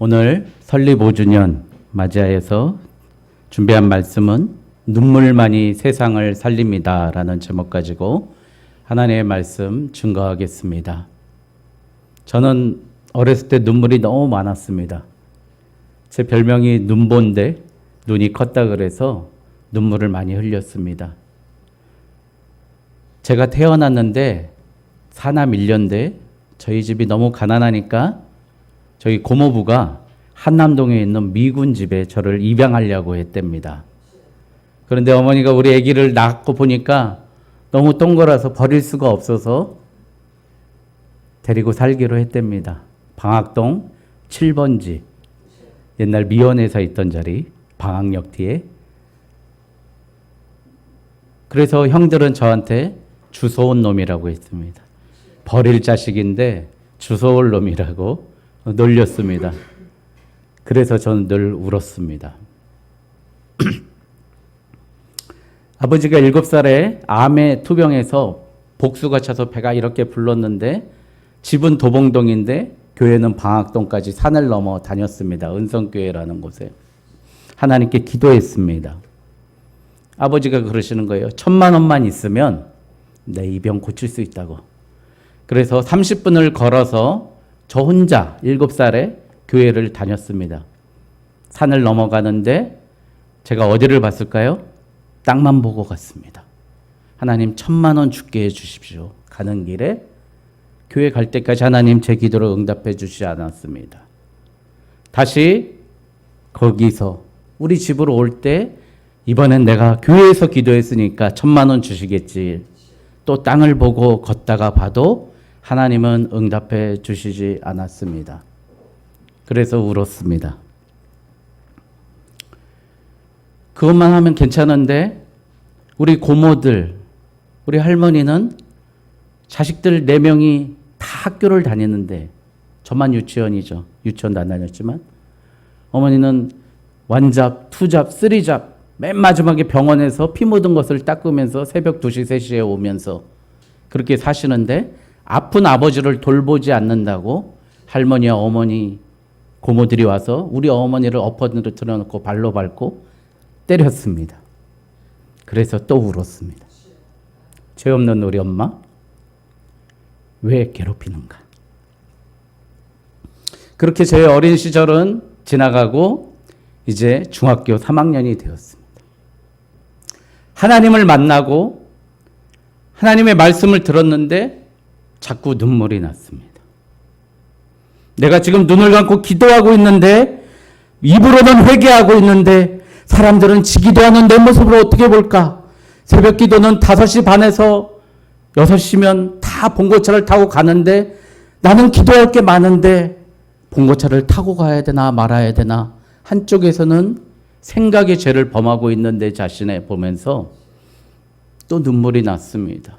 오늘 설립 5주년 맞이하여서 준비한 말씀은 눈물만이 세상을 살립니다. 라는 제목 가지고 하나님의 말씀 증거하겠습니다. 저는 어렸을 때 눈물이 너무 많았습니다. 제 별명이 눈본데 눈이 컸다 그래서 눈물을 많이 흘렸습니다. 제가 태어났는데 사남 1년대 저희 집이 너무 가난하니까 저희 고모부가 한남동에 있는 미군 집에 저를 입양하려고 했답니다. 그런데 어머니가 우리 아기를 낳고 보니까 너무 동거라서 버릴 수가 없어서 데리고 살기로 했답니다. 방학동 7번지 옛날 미원에서 있던 자리 방학역 뒤에 그래서 형들은 저한테 주워온 놈이라고 했습니다. 버릴 자식인데 주워올 놈이라고 놀렸습니다. 그래서 저는 늘 울었습니다. 아버지가 일곱 살에 암에 투병해서 복수가 차서 배가 이렇게 불렀는데 집은 도봉동인데 교회는 방학동까지 산을 넘어 다녔습니다. 은성교회라는 곳에. 하나님께 기도했습니다. 아버지가 그러시는 거예요. 천만 원만 있으면 내 이 병 고칠 수 있다고. 그래서 30분을 걸어서 저 혼자 7살에 교회를 다녔습니다. 산을 넘어가는데 제가 어디를 봤을까요? 땅만 보고 갔습니다. 하나님 천만 원 죽게 해 주십시오. 가는 길에 교회 갈 때까지 하나님 제 기도를 응답해 주시지 않았습니다. 다시 거기서 우리 집으로 올 때 이번엔 내가 교회에서 기도했으니까 천만 원 주시겠지. 또 땅을 보고 걷다가 봐도 하나님은 응답해 주시지 않았습니다. 그래서 울었습니다. 그것만 하면 괜찮은데 우리 고모들, 우리 할머니는 자식들 네명이 다 학교를 다니는데 저만 유치원이죠. 유치원도 안 다녔지만 어머니는 원잡, 투잡, 쓰리잡 맨 마지막에 병원에서 피 묻은 것을 닦으면서 새벽 2시, 3시에 오면서 그렇게 사시는데 아픈 아버지를 돌보지 않는다고 할머니와 어머니 고모들이 와서 우리 어머니를 엎어들어 틀어놓고 발로 밟고 때렸습니다. 그래서 또 울었습니다. 죄 없는 우리 엄마 왜 괴롭히는가? 그렇게 제 어린 시절은 지나가고 이제 중학교 3학년이 되었습니다. 하나님을 만나고 하나님의 말씀을 들었는데 자꾸 눈물이 났습니다. 내가 지금 눈을 감고 기도하고 있는데 입으로는 회개하고 있는데 사람들은 지기도 하는 내 모습을 어떻게 볼까? 새벽 기도는 5시 반에서 6시면 다 봉고차를 타고 가는데 나는 기도할 게 많은데 봉고차를 타고 가야 되나 말아야 되나 한쪽에서는 생각의 죄를 범하고 있는 내 자신을 보면서 또 눈물이 났습니다.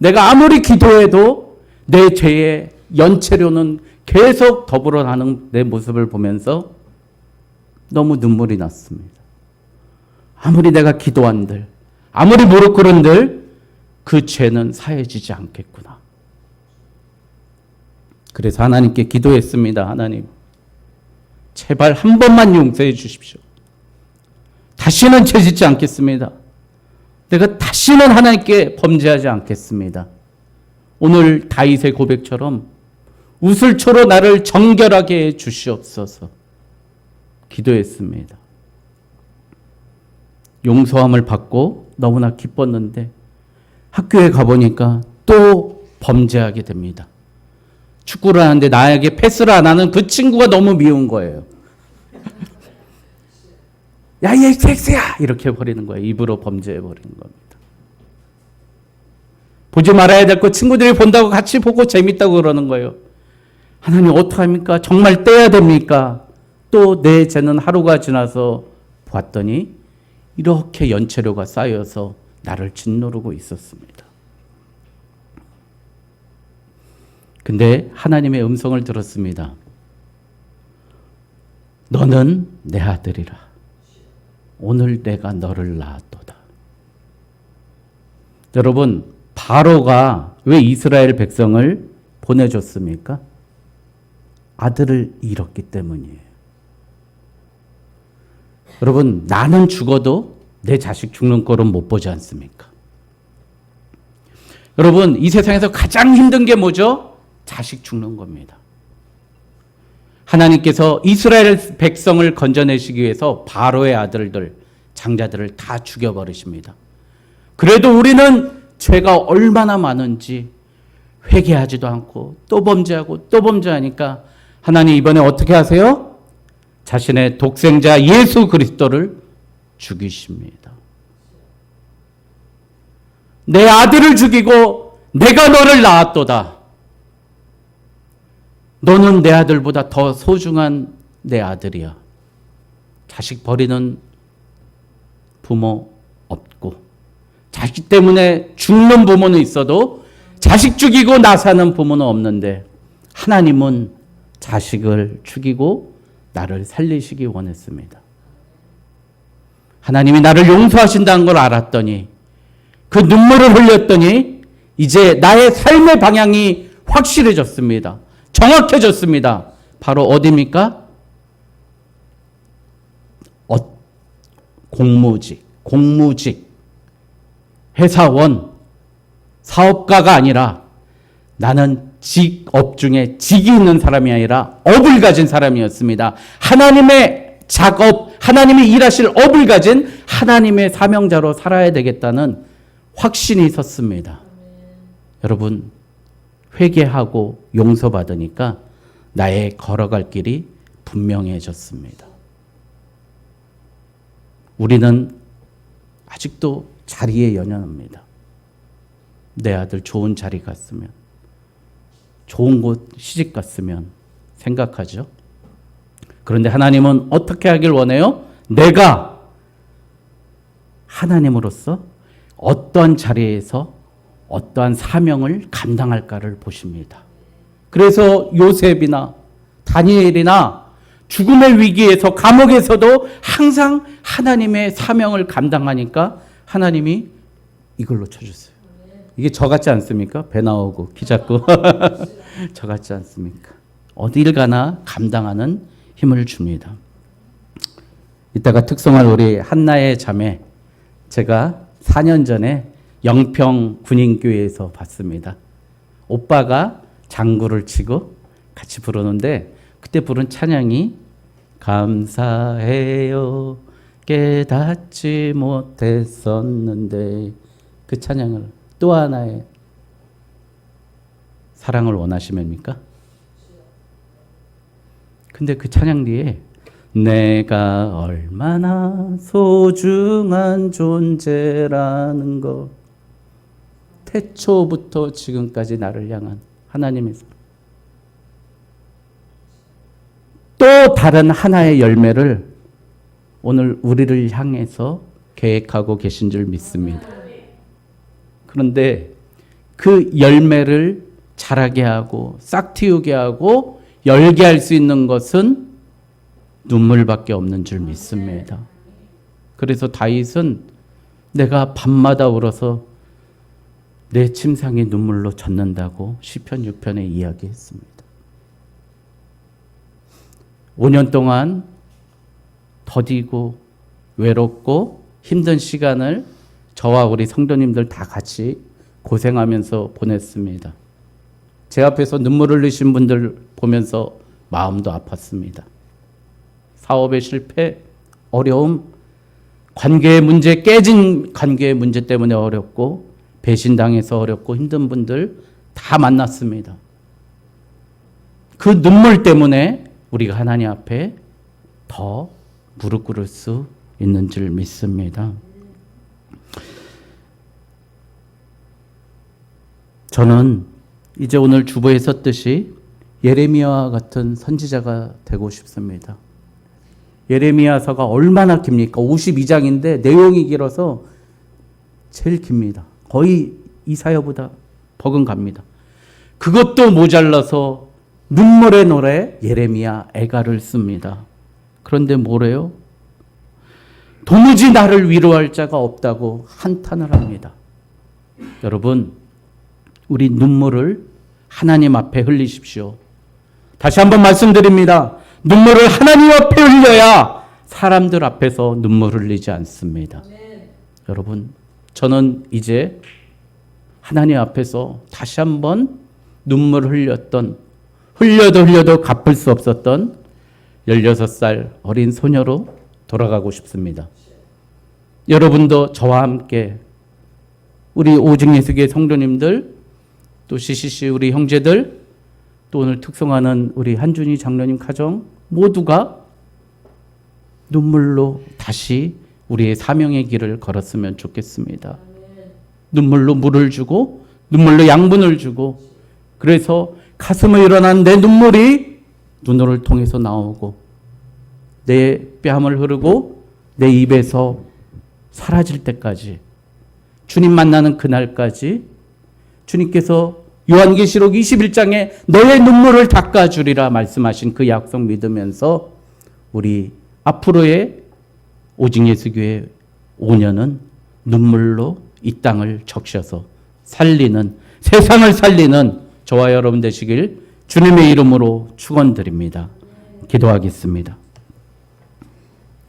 내가 아무리 기도해도 내 죄의 연체료는 계속 더불어 가는 내 모습을 보면서 너무 눈물이 났습니다. 아무리 내가 기도한들, 아무리 무릎 꿇은들 그 죄는 사해지지 않겠구나. 그래서 하나님께 기도했습니다. 하나님, 제발 한 번만 용서해 주십시오. 다시는 죄 짓지 않겠습니다. 내가 다시는 하나님께 범죄하지 않겠습니다. 오늘 다윗의 고백처럼 우슬초로 나를 정결하게 해 주시옵소서. 기도했습니다. 용서함을 받고 너무나 기뻤는데 학교에 가보니까 또 범죄하게 됩니다. 축구를 하는데 나에게 패스를 안 하는 그 친구가 너무 미운 거예요. 야, 얘 섹스야! 이렇게 버리는 거예요. 입으로 범죄해 버리는 겁니다. 보지 말아야 될 거 친구들이 본다고 같이 보고 재밌다고 그러는 거예요. 하나님 어떡합니까? 정말 떼야 됩니까? 또 내 죄는 하루가 지나서 봤더니 이렇게 연체료가 쌓여서 나를 짓누르고 있었습니다. 근데 하나님의 음성을 들었습니다. 너는 내 아들이라. 오늘 내가 너를 낳았도다. 여러분, 바로가 왜 이스라엘 백성을 보내줬습니까? 아들을 잃었기 때문이에요. 여러분, 나는 죽어도 내 자식 죽는 꼴은 못 보지 않습니까? 여러분, 이 세상에서 가장 힘든 게 뭐죠? 자식 죽는 겁니다. 하나님께서 이스라엘 백성을 건져내시기 위해서 바로의 아들들, 장자들을 다 죽여버리십니다. 그래도 우리는 죄가 얼마나 많은지 회개하지도 않고 또 범죄하고 또 범죄하니까 하나님 이번에 어떻게 하세요? 자신의 독생자 예수 그리스도를 죽이십니다. 내 아들을 죽이고 내가 너를 낳았도다. 너는 내 아들보다 더 소중한 내 아들이야. 자식 버리는 부모 없고 자식 때문에 죽는 부모는 있어도 자식 죽이고 나 사는 부모는 없는데 하나님은 자식을 죽이고 나를 살리시기 원했습니다. 하나님이 나를 용서하신다는 걸 알았더니 그 눈물을 흘렸더니 이제 나의 삶의 방향이 확실해졌습니다. 정확해졌습니다. 바로 어디입니까? 어, 공무직, 공무직, 회사원, 사업가가 아니라 나는 직업 중에 직이 있는 사람이 아니라 업을 가진 사람이었습니다. 하나님의 작업, 하나님이 일하실 업을 가진 하나님의 사명자로 살아야 되겠다는 확신이 섰습니다. 여러분, 회개하고 용서받으니까 나의 걸어갈 길이 분명해졌습니다. 우리는 아직도 자리에 연연합니다. 내 아들 좋은 자리 갔으면, 좋은 곳 시집 갔으면 생각하죠. 그런데 하나님은 어떻게 하길 원해요? 내가 하나님으로서 어떤 자리에서 어떠한 사명을 감당할까를 보십니다. 그래서 요셉이나 다니엘이나 죽음의 위기에서 감옥에서도 항상 하나님의 사명을 감당하니까 하나님이 이걸로 쳐줬어요. 이게 저 같지 않습니까? 배 나오고 키 작고 저 같지 않습니까? 어딜 가나 감당하는 힘을 줍니다. 이따가 특성할 우리 한나의 자매 제가 4년 전에 영평 군인교회에서 봤습니다. 오빠가 장구를 치고 같이 부르는데 그때 부른 찬양이 감사해요 깨닫지 못했었는데 그 찬양을 또 하나의 사랑을 원하시면입니까? 근데 그 찬양 뒤에 내가 얼마나 소중한 존재라는 것 태초부터 지금까지 나를 향한 하나님의 사랑. 또 다른 하나의 열매를 오늘 우리를 향해서 계획하고 계신 줄 믿습니다. 그런데 그 열매를 자라게 하고 싹 틔우게 하고 열게 할 수 있는 것은 눈물밖에 없는 줄 믿습니다. 그래서 다윗은 내가 밤마다 울어서 내 침상이 눈물로 젖는다고 시편 6편에 이야기했습니다. 5년 동안 더디고 외롭고 힘든 시간을 저와 우리 성도님들 다 같이 고생하면서 보냈습니다. 제 앞에서 눈물 흘리신 분들 보면서 마음도 아팠습니다. 사업의 실패, 어려움, 관계의 문제, 깨진 관계의 문제 때문에 어렵고 배신당해서 어렵고 힘든 분들 다 만났습니다. 그 눈물 때문에 우리가 하나님 앞에 더 무릎 꿇을 수 있는 줄 믿습니다. 저는 이제 오늘 주보에 썼듯이 예레미야와 같은 선지자가 되고 싶습니다. 예레미야서가 얼마나 깁니까? 52장인데 내용이 길어서 제일 깁니다. 거의 이사야보다 버금갑니다. 그것도 모자라서 눈물의 노래 예레미야 애가를 씁니다. 그런데 뭐래요? 도무지 나를 위로할 자가 없다고 한탄을 합니다. 여러분, 우리 눈물을 하나님 앞에 흘리십시오. 다시 한번 말씀드립니다. 눈물을 하나님 앞에 흘려야 사람들 앞에서 눈물 흘리지 않습니다. 여러분, 저는 이제 하나님 앞에서 다시 한번 눈물 흘렸던 흘려도 흘려도 갚을 수 없었던 16살 어린 소녀로 돌아가고 싶습니다. 여러분도 저와 함께 우리 오직 예수교회 성도님들 또 CCC 우리 형제들 또 오늘 특성하는 우리 한준희 장로님 가정 모두가 눈물로 다시 우리의 사명의 길을 걸었으면 좋겠습니다. 눈물로 물을 주고 눈물로 양분을 주고 그래서 가슴에 일어난 내 눈물이 눈을 통해서 나오고 내 뺨을 흐르고 내 입에서 사라질 때까지 주님 만나는 그날까지 주님께서 요한계시록 21장에 너의 눈물을 닦아주리라 말씀하신 그 약속 믿으면서 우리 앞으로의 오직 예수교회 5년은 눈물로 이 땅을 적셔서 살리는 세상을 살리는 저와 여러분 되시길 주님의 이름으로 축원드립니다. 기도하겠습니다.